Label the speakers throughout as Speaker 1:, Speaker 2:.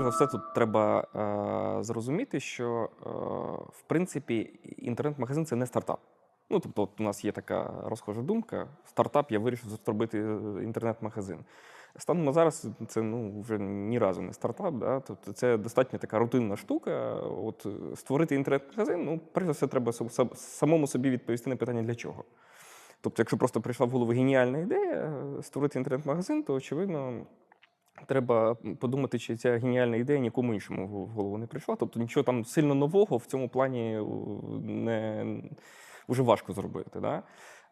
Speaker 1: перш за все, тут треба е, зрозуміти, що е, в принципі інтернет-магазин це не стартап. Ну, тобто, от у нас є така розхожа думка: стартап, я вирішив зробити е, інтернет-магазин. Станом на зараз це ну, вже ні разу не стартап. Да? Тобто це достатньо така рутинна штука. От е, створити інтернет-магазин, ну, перш за все, треба сам- сам- самому собі відповісти на питання для чого. Тобто, якщо просто прийшла в голову геніальна ідея е, створити інтернет-магазин, то очевидно. Треба подумати, чи ця геніальна ідея нікому іншому в голову не прийшла. Тобто нічого там сильно нового в цьому плані у, не вже важко зробити. Да?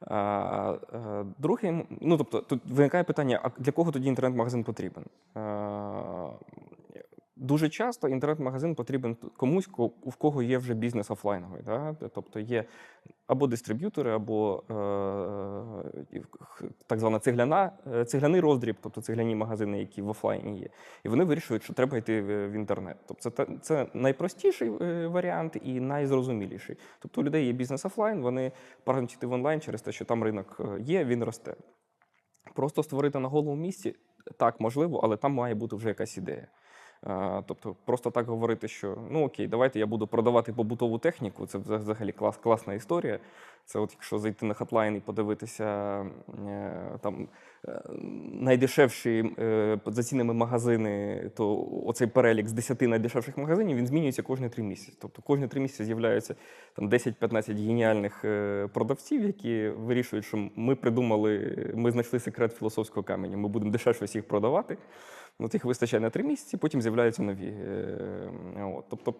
Speaker 1: А, а, друге, ну тобто, тут виникає питання: а для кого тоді інтернет-магазин потрібен? А, Дуже часто інтернет-магазин потрібен комусь, ко- у кого є вже бізнес офлайновий. Да? Тобто є або дистриб'ютори, або е, так звана цегляна, е, цегляний роздріб, тобто цегляні магазини, які в офлайні є. І вони вирішують, що треба йти в в інтернет. Тобто це, це найпростіший е, варіант і найзрозуміліший. Тобто у людей є бізнес офлайн, вони прагнуть йти в онлайн через те, що там ринок е, є, він росте. Просто створити на голому місці так можливо, але там має бути вже якась ідея. Тобто, просто так говорити, що ну окей, давайте я буду продавати побутову техніку. Це взагалі клас, класна історія. Це от якщо зайти на хатлайн і подивитися е, там е, найдешевші е, за цінами магазини, то оцей перелік з 10 найдешевших магазинів він змінюється кожні три місяці. Тобто кожні три місяці з'являються там 10-15 геніальних продавців, які вирішують, що ми придумали, ми знайшли секрет філософського каменю. Ми будемо дешевше всіх продавати. Ну, тих вистачає на три місяці, потім з'являються нові. Е, От. Тобто,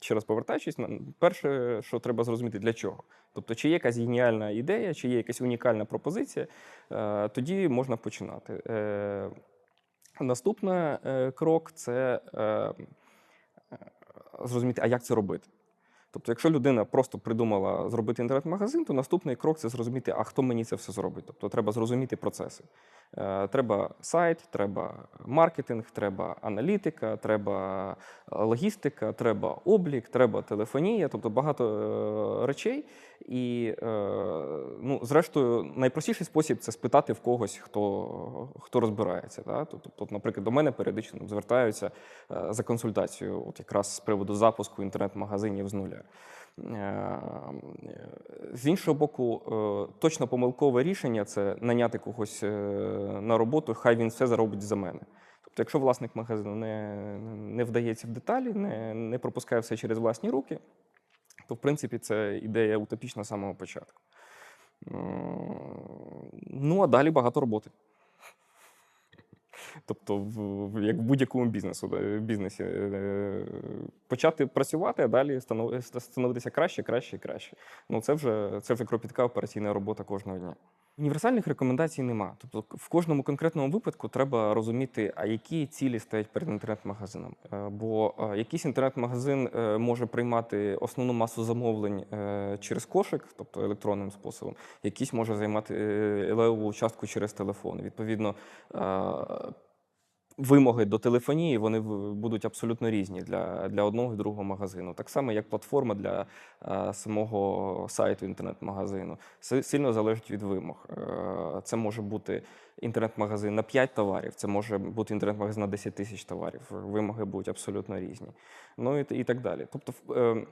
Speaker 1: ще раз повертаючись, перше, що треба зрозуміти, для чого. Тобто, чи є якась геніальна ідея, чи є якась унікальна пропозиція, е, тоді можна починати. Е, Наступний крок це зрозуміти, а як це робити. Тобто, якщо людина просто придумала зробити інтернет-магазин, то наступний крок це зрозуміти, а хто мені це все зробить. Тобто треба зрозуміти процеси. Е, Треба сайт, треба маркетинг, треба аналітика, треба е, логістика, треба облік, треба телефонія, тобто багато е, речей. І, е, ну, зрештою, найпростіший спосіб це спитати в когось, хто, хто розбирається. Да? Тобто, наприклад, до мене періодично звертаються е, за консультацією, от якраз з приводу запуску інтернет-магазинів з нуля. Е, З іншого боку, точно помилкове рішення це наняти когось на роботу, хай він все заробить за мене. Тобто, якщо власник магазину не, не вдається в деталі, не, не пропускає все через власні руки, то в принципі це ідея утопічна з самого початку. Ну, а далі багато роботи. Тобто, в, як в будь-якому бізнесу, бізнесі, е, почати працювати, а далі становитися краще, краще і краще. Ну, це вже, це вже кропітка операційна робота кожного дня. Універсальних рекомендацій нема. Тобто, в кожному конкретному випадку треба розуміти, а які цілі стоять перед інтернет-магазином. Е, Бо е, якийсь інтернет-магазин е, може приймати основну масу замовлень через кошик, тобто електронним способом, якийсь може займати левову частку через телефон. Відповідно, вимоги до телефонії вони будуть абсолютно різні для, для одного і другого магазину. Так само, як платформа для е, самого сайту інтернет-магазину. Си- Сильно залежить від вимог. Е, Це може бути інтернет-магазин на 5 товарів, це може бути інтернет-магазин на 10 тисяч товарів. Вимоги будуть абсолютно різні. Ну і, і так далі. Тобто, в- е,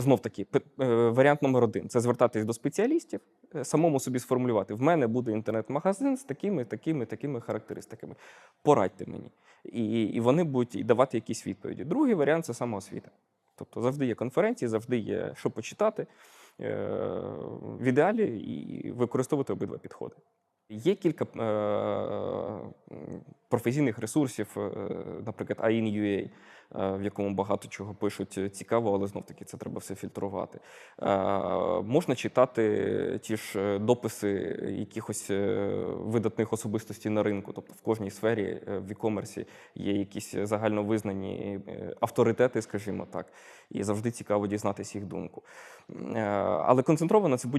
Speaker 1: знов таки, е, варіант номер один це звертатись до спеціалістів, е, самому собі сформулювати: в мене буде інтернет-магазин з такими, такими, такими характеристиками. Порадьте мені. І, і вони будуть давати якісь відповіді. Другий варіант це самоосвіта. Тобто завжди є конференції, завжди є що почитати. Е, В ідеалі і використовувати обидва підходи. Є кілька професійних ресурсів, наприклад, AIN.UA, в якому багато чого пишуть е, цікаво, але знов таки це треба все фільтрувати. Е, Можна читати ті ж е, дописи якихось е, видатних особистостей на ринку. Тобто в кожній сфері е, в e-commerce є якісь загальновизнані е, авторитети, скажімо так, і завжди цікаво дізнатися їх думку. Е, Але концентровано це в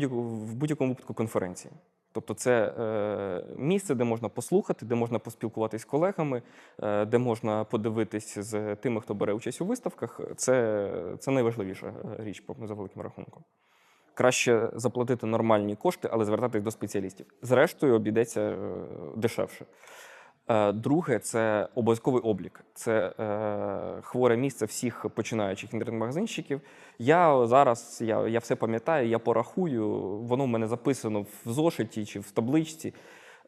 Speaker 1: будь-якому випадку конференції. Тобто, це е, місце, де можна послухати, де можна поспілкуватися з колегами, е, де можна подивитись з тими, хто бере участь у виставках. Це, це найважливіша е, річ за великим рахунком. Краще заплатити нормальні кошти, але звертатись до спеціалістів. Зрештою, обійдеться е, дешевше. Е, Друге, це обов'язковий облік. Це е, хворе місце всіх починаючих інтернет-магазинщиків. Я зараз я, я все пам'ятаю, я порахую, воно в мене записано в зошиті чи в табличці.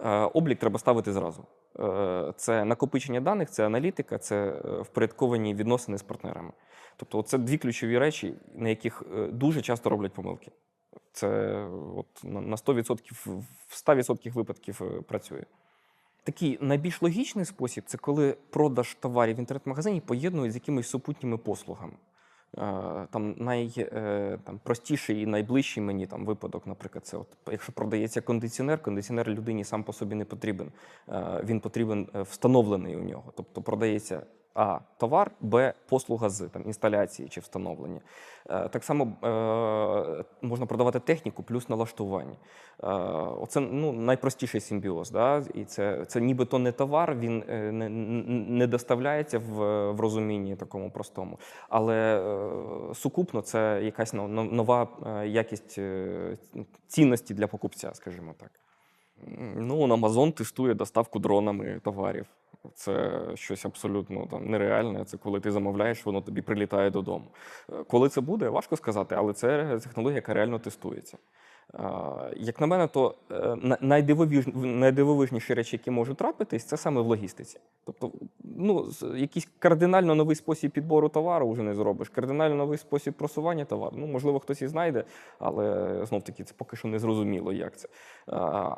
Speaker 1: Е, облік треба ставити зразу. Е, це накопичення даних, це аналітика, це е, впорядковані відносини з партнерами. Тобто, це дві ключові речі, на яких дуже часто роблять помилки. Це от на на 100%, в 100% випадків працює. Такий найбільш логічний спосіб це коли продаж товарів в інтернет-магазині поєднують з якимись супутніми послугами. Е, Там найпростіший і найближчий мені там випадок, наприклад, це от, якщо продається кондиціонер, кондиціонер людині сам по собі не потрібен. Е, Він потрібен е, встановлений у нього. Тобто продається а. Товар, Б. Послуга з там, інсталяції чи встановлення. Е, Так само е, можна продавати техніку плюс налаштування. Е, Оце ну, найпростіший симбіоз. Да? І це, це нібито не товар, він е, не, не доставляється в, в розумінні такому простому. Але е, сукупно це якась но- но- нова е, якість цінності для покупця, скажімо так. Ну, Amazon тестує доставку дронами товарів. Це щось абсолютно там нереальне. Це коли ти замовляєш, воно тобі прилітає додому. Е, Коли це буде, важко сказати, але це технологія, яка реально тестується. Як на мене, то е, на- найдивовижніші речі, які можуть трапитись, це саме в логістиці. Тобто, ну, якийсь кардинально новий спосіб підбору товару вже не зробиш, кардинально новий спосіб просування товару. Ну, можливо, хтось і знайде, але знов таки це поки що не зрозуміло, як це.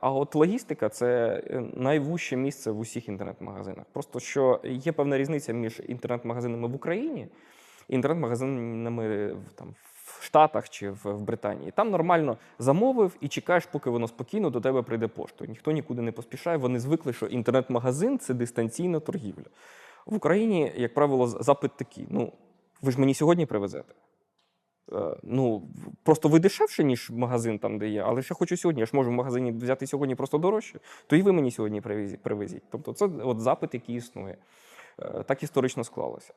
Speaker 1: А от логістика це е, найвужче місце в усіх інтернет-магазинах. Просто що є певна різниця між інтернет-магазинами в Україні і інтернет-магазинами в- там, в Штатах чи в, Британії. Там нормально замовив і чекаєш, поки воно спокійно до тебе прийде поштою. Ніхто нікуди не поспішає. Вони звикли, що інтернет-магазин це дистанційна торгівля. В Україні, як правило, запит такий: ну, ви ж мені сьогодні привезете. Е, Ну, просто ви дешевше, ніж магазин там, де є, але ж я хочу сьогодні. Я ж можу в магазині взяти сьогодні просто дорожче, то і ви мені сьогодні привезіть. Тобто, це от запит, який існує. Е, Так історично склалося.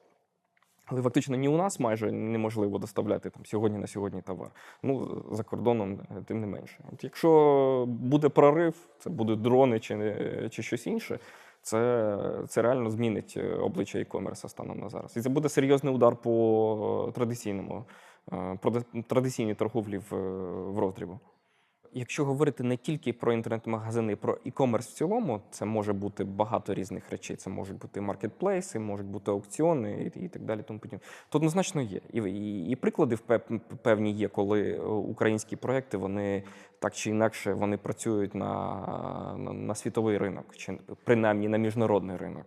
Speaker 1: Але фактично ні у нас майже неможливо доставляти там сьогодні на сьогодні товар. Ну, за кордоном, е, тим не менше. От якщо буде прорив, це будуть дрони чи, чи щось інше, це, це реально змінить е, обличчя e-commerce станом на зараз. І це буде серйозний удар по традиційному, е, прода- традиційній торговлі в, в роздрібу. Якщо говорити не тільки про інтернет-магазини, про e-commerce в цілому, це може бути багато різних речей. Це можуть бути маркетплейси, можуть бути аукціони і, так далі. Тому подібне. То однозначно є. І, і, і приклади в пев- певні є, коли е, українські проекти вони так чи інакше вони працюють на, на, на світовий ринок, чи принаймні на міжнародний ринок.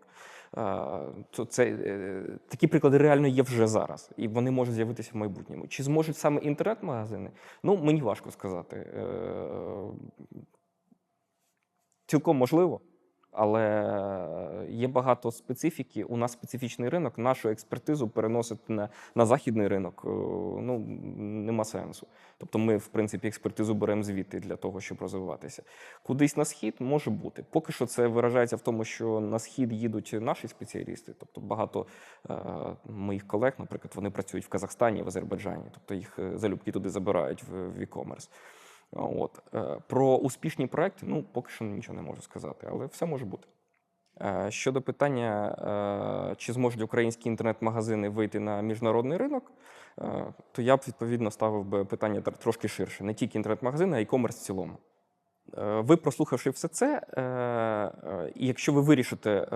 Speaker 1: То це е, такі приклади реально є вже зараз, і вони можуть з'явитися в майбутньому. Чи зможуть саме інтернет-магазини? Ну мені важко сказати. Е, Цілком можливо, але є багато специфіки. У нас специфічний ринок. Нашу експертизу переносити на, на західний ринок е, ну, нема сенсу. Тобто ми, в принципі, експертизу беремо звідти для того, щоб розвиватися. Кудись на схід може бути. Поки що це виражається в тому, що на схід їдуть наші спеціалісти. Тобто багато е, моїх колег, наприклад, вони працюють в Казахстані, в Азербайджані, тобто їх е, залюбки туди забирають в e-commerce. От. Е, Про успішні проекти, ну, поки що нічого не можу сказати, але все може бути. Е, Щодо питання, е, чи зможуть українські інтернет-магазини вийти на міжнародний ринок, то я б відповідно ставив би питання трошки ширше. Не тільки інтернет-магазини, а й комерс в цілому. Е, Ви, прослухавши все це, е, е, і якщо ви вирішите,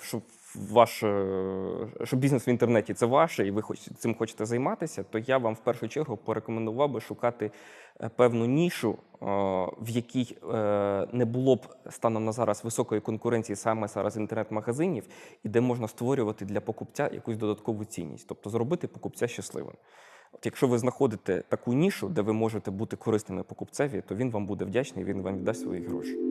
Speaker 1: що ваш що бізнес в інтернеті це ваше, і ви цим хочете займатися, то я вам в першу чергу порекомендував би шукати певну нішу, в якій не було б станом на зараз високої конкуренції саме зараз інтернет-магазинів, і де можна створювати для покупця якусь додаткову цінність, тобто зробити покупця щасливим. От якщо ви знаходите таку нішу, де ви можете бути корисними покупцеві, то він вам буде вдячний, він вам віддасть свої гроші.